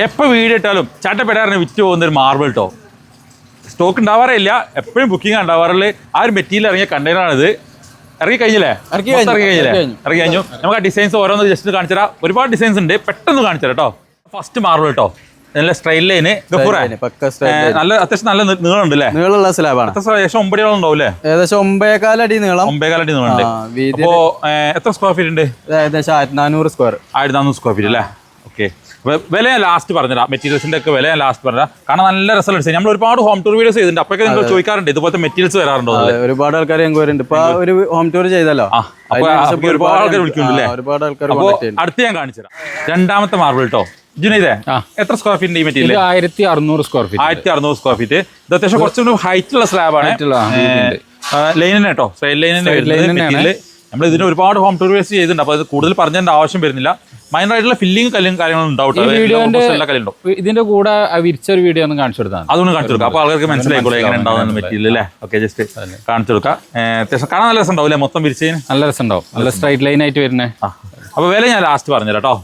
എപ്പോൾ വീഡിയോ ഇട്ടാലും ചാട്ടപ്പെടാറിന് വിറ്റ് പോകുന്ന ഒരു മാർബിൾ കേട്ടോ സ്റ്റോക്ക് ഉണ്ടാവാറില്ല എപ്പോഴും ബുക്കിംഗ് ഉണ്ടാവാറുള്ളത് ആ ഒരു മെറ്റീരിയൽ ഇറങ്ങിയ കണ്ടെയ്നറാണിത് ഇറങ്ങി കഴിഞ്ഞില്ലേ? ഇറങ്ങി കഴിഞ്ഞില്ലേ. ഇറങ്ങി കഴിഞ്ഞു. നമുക്ക് ആ ഡിസൈൻസ് ഓരോന്ന് ജസ്റ്റ് കാണിച്ചു തരാം ഒരുപാട് ഡിസൈൻസ് ഉണ്ട്. പെട്ടെന്ന് കാണിച്ചു തരാം കേട്ടോ ഫസ്റ്റ് മാർബിൾ കേട്ടോ നല്ല സ്ട്രൈറ്റ് ലൈന്. നല്ല അത്യാവശ്യം നല്ല നീ- നീളമുണ്ട് അല്ലേ നീളമുള്ള സ്ലാബാണ്? ഏകദേശം ഒമ്പടിയോളം ഉണ്ടാവും അല്ലേ ഏകദേശം ഒമ്പേകാലടി നീളം. ഒമ്പേകാലടി നീളം അപ്പോ എത്ര സ്ക്വയർ ഫീറ്റ് ഉണ്ട്? ഏകദേശം ആയിരത്തി നാനൂറ് സ്ക്വയർ ആയിരത്തി നാനൂറ് സ്ക്വയർ ഫീറ്റ് അല്ലേ ഓക്കെ വില ഞാൻ ലാസ്റ്റ് പറഞ്ഞുതരാം. മെറ്റീരിയൽസിന്റെ ഒക്കെ വില ഞാൻ ലാസ്റ്റ് പറഞ്ഞുതരാം. കാരണം നല്ല റിസൾട്ട് നമ്മൾ ഒരുപാട് ഹോം ടൂർ വീഡിയോസ് ചെയ്തിട്ടുണ്ട്. അപ്പോഴൊക്കെ നിങ്ങൾ ചോദിക്കാറുണ്ട് ഇതുപോലത്തെ മെറ്റീരിയൽസ് വരാറുണ്ടോ. ഒരുപാട് ആൾക്കാർ ഞങ്ങൾക്ക് വരുന്നുണ്ട് ഇപ്പൊ ഒരു ഹോം ടൂർ ചെയ്തല്ലോ അപ്പൊ അപ്പൊ ഒരുപാട് ആൾക്കാർ വിളിക്കുന്നുണ്ട് ആ, ഒരുപാട് ആൾക്കാർ അപ്പോ അടുത്ത് ഞാൻ കാണിച്ചു തരാം. രണ്ടാമത്തെ മാർബിൾ കേട്ടോ ജുനൈദേ. എത്ര സ്ക്വയർ ഫീറ്റ് ഈ മെറ്റീരിയൽ ആയിരത്തി അറുന്നൂറ് സ്ക്വയർ ഫീറ്റ് ആയിരത്തി അറുന്നൂറ് സ്ക്വയർ ഫീറ്റ് ഇത് അത്യാവശ്യം കുറച്ചുകൂടി ഹൈറ്റ് ഉള്ള സ്ലാബാണ്. ലൈനിന് കേട്ടോ സൈഡ് ലൈനിന്. നമ്മൾ ഇതിന് ഒരുപാട് ഹോം ടൂർ വേസ്റ്റ് ചെയ്തിട്ടുണ്ട്. അപ്പോൾ അത് കൂടുതൽ പറഞ്ഞതിന്റെ ആവശ്യം വരുന്നില്ല. മൈനർ ആയിട്ടുള്ള ഫില്ലിങ് കല്ലും കാര്യങ്ങളും ഉണ്ടാവും ഇതിന്റെ കൂടെ വിരിച്ച ഒരു വീഡിയോ ഒന്ന് കാണിച്ചു കൊടുത്താൽ അതൊന്ന് കാണിച്ചു കൊടുക്കാം. അപ്പോൾ ആൾക്കാർക്ക് മനസ്സിലായിക്കോളൂ എങ്ങനെ ഉണ്ടാവുന്ന മെറ്റീരിയൽ അല്ലേ? ഓക്കെ ജസ്റ്റ് കാണിച്ചു കൊടുക്കാം. അത്യാവശ്യം കാണാൻ നല്ല രസം ഉണ്ടാവില്ലേ മൊത്തം വിരിച്ചതിന്? നല്ല രസം ഉണ്ടാവും നല്ല സ്ട്രൈറ്റ് ലൈൻ ആയിട്ട് വരുന്നേ. അപ്പൊ അപ്പോൾ വില ഞാൻ ലാസ്റ്റ് പറഞ്ഞു കേട്ടോ.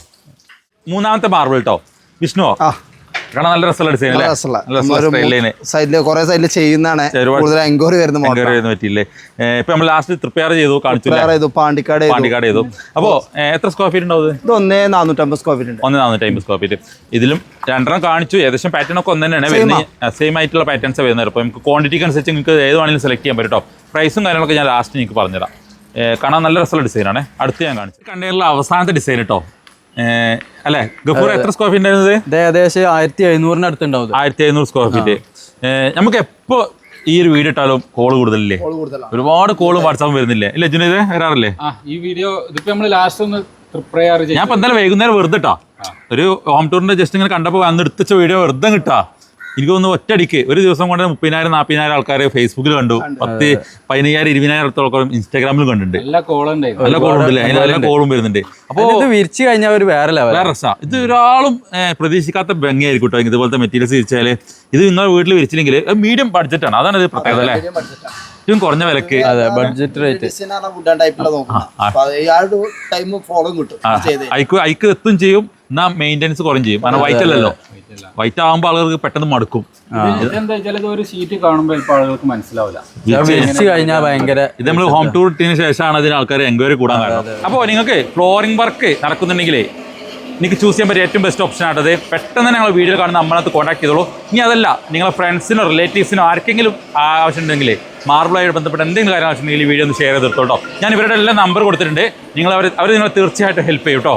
മൂന്നാമത്തെ മാർബിൾ കേട്ടോ വിഷ്ണുവോ? കാണാൻ നല്ല രസമുള്ള ഡിസൈൻ അല്ലേ? സൈഡിൽ കുറെ സൈഡിൽ ചെയ്യുന്നതാണ്. കൂടുതൽ എൻക്വയറി വരുന്ന എൻക്വയറി ചെയ്യുന്ന പറ്റിയില്ലേ? ഇപ്പൊ നമ്മൾ ലാസ്റ്റ് പ്രിപ്പയർ ചെയ്തു കാണിച്ചു ചെയ്തു പാണ്ടിക്കാട്. പാണ്ടിക്കാട് ചെയ്തു. അപ്പോ ഏഹ്, എത്ര സ്ക്വയർ ഫീറ്റ് ഉണ്ടാവും ഇത്? ഒന്നേ നാനൂറ്റമ്പത് സ്ക്വയർ ഫീറ്റ് ഉണ്ട്. ഒന്ന് നാനൂറ്റി സ്ക്വയർ ഫീറ്റ് ഇതിലും രണ്ടെണ്ണം കാണിച്ചു. ഏകദേശം പാറ്റേൺ ഒക്കെ ഒന്ന് തന്നെയാണ് വരുന്നത്. സെയിം ആയിട്ടുള്ള പാറ്റേൺസ് വരുന്നത്. അപ്പോൾ നമുക്ക് ക്വാണ്ടിറ്റിക്ക് അനുസരിച്ച് നിങ്ങൾക്ക് ഏത് വേണമെങ്കിലും സെലക്ട് ചെയ്യാൻ പറ്റും കേട്ടോ പ്രൈസും കാര്യങ്ങളൊക്കെ ഞാൻ ലാസ്റ്റ് നിങ്ങൾക്ക് പറഞ്ഞുതരാം. കാണാൻ നല്ല രസമുള്ള ഡിസൈനാണ് അടുത്ത് ഞാൻ കാണിച്ചു. കണ്ടെയ്നറിലെ അവസാനത്തെ ഡിസൈൻ കേട്ടോ അല്ലേ? ഗഫൂർ എത്ര സ്ക്വയർ ഫീറ്റ് ഉണ്ടായിരുന്നത്? ഏകദേശം ആയിരത്തി എഴുന്നൂറിന് അടുത്തുണ്ടാവും ഉണ്ടാവും ആയിരത്തി എഴുന്നൂറ് സ്ക്വയർ ഫീറ്റ് നമുക്ക് എപ്പോ ഈ ഒരു വീഡിയോ ഇട്ടാലും കോൾ കൂടുതലല്ലേ? ഒരുപാട് കോളും വാട്സാപ്പും വരുന്നില്ലേ? ഇല്ല ജുനൈദ് വരാറില്ലേ? ആ ഈ വീഡിയോ ഇതിപ്പോ നമ്മൾ ലാസ്റ്റ് ഒന്ന് ഞാൻ ഇപ്പൊ എന്തായാലും വൈകുന്നേരം വെറുതെ ഇട്ടാ. ഒരു ഹോം ടൂറിന്റെ ജസ്റ്റ് ഇങ്ങനെ കണ്ടപ്പോ അന്ന് എടുത്ത വീഡിയോ വെറുതെ കിട്ടാ എനിക്ക് തോന്നുന്നു ഒറ്റയടിക്ക് ഒരു ദിവസം കൊണ്ട് മുപ്പതിനായിരം നാൽപ്പതിനായിരം ആൾക്കാരെ ഫേസ്ബുക്കിൽ കണ്ടു. പത്ത് പതിനയ്യായിരം ഇരുപതിനായിരം അടുത്തോളം ഇൻസ്റ്റാഗ്രാമിലും കണ്ടിട്ടുണ്ട്. നല്ല നല്ല നല്ല കോളും വരുന്നുണ്ട്. അപ്പോൾ ഇത് വിരിച്ചു കഴിഞ്ഞാൽ ഒരു വേറെ ലെവൽ വേറെ രസ. ഇത് ഒരാളും പ്രതീക്ഷിക്കാത്ത ഭംഗിയായിരിക്കും കേട്ടോ ഇതുപോലത്തെ മെറ്റീരിയൽസ് വിരിച്ചാൽ. ഇത് നിങ്ങൾ വീട്ടിൽ വിരിച്ചില്ലെങ്കിൽ മീഡിയം ബഡ്ജറ്റാണ് അതാണ് ഇത് പ്രത്യേകത അല്ലേ? ഏറ്റവും കുറഞ്ഞ വിലക്ക്. അതെ ബഡ്ജറ്റ് റേറ്റ് അയക്ക് അയക്ക് എത്തും ചെയ്യും. എന്നാ മെയിന്റെനൻസ് കുറയും ചെയ്യും. കാരണം വൈറ്റ് അല്ലല്ലോ. വൈറ്റ് ആകുമ്പോൾ ആളുകൾക്ക് പെട്ടെന്ന് മടുക്കും. എന്താ വെച്ചാൽ ഒരു സീറ്റ് കാണുമ്പോൾ ഇപ്പോൾ ആളുകൾക്ക് മനസ്സിലാവില്ല. വിരിച്ചു കഴിഞ്ഞാൽ ഭയങ്കര ഇത് നമ്മൾ ഹോം ടൂർ ഇട്ടതിന് ശേഷമാണ് അതിന് ആൾക്കാർ എൻക്വയറി കൂടാൻ കാരണം. അപ്പോൾ നിങ്ങൾക്ക് ഫ്ലോറിംഗ് വർക്ക് നടക്കുന്നുണ്ടെങ്കിലേ നിങ്ങൾക്ക് ചൂസ് ചെയ്യാൻ പറ്റിയ ഏറ്റവും ബെസ്റ്റ് ഓപ്ഷൻ ആട്ടത് പെട്ടെന്ന് തന്നെ ഞങ്ങൾ വീഡിയോ കാണുന്ന നമ്മളകത്ത് കോൺടാക്ട് ചെയ്തോളൂ. ഇനി അതല്ല നിങ്ങളെ ഫ്രണ്ട്സിനോ റിലേറ്റീവ്സിനോ ആർക്കെങ്കിലും ആവശ്യമുണ്ടെങ്കിൽ മാർബിളായിട്ട് ബന്ധപ്പെട്ട എന്തെങ്കിലും കാര്യം ആവശ്യമുണ്ടെങ്കിൽ ഈ വീഡിയോ ഒന്ന് ഷെയർ ചെയ്ത് ഞാൻ ഇവരുടെ എല്ലാം നമ്പർ കൊടുത്തിട്ടുണ്ട്. നിങ്ങൾ അവർ അവർ നിങ്ങളെ തീർച്ചയായിട്ടും ഹെൽപ്പ് ചെയ്യും കേട്ടോ.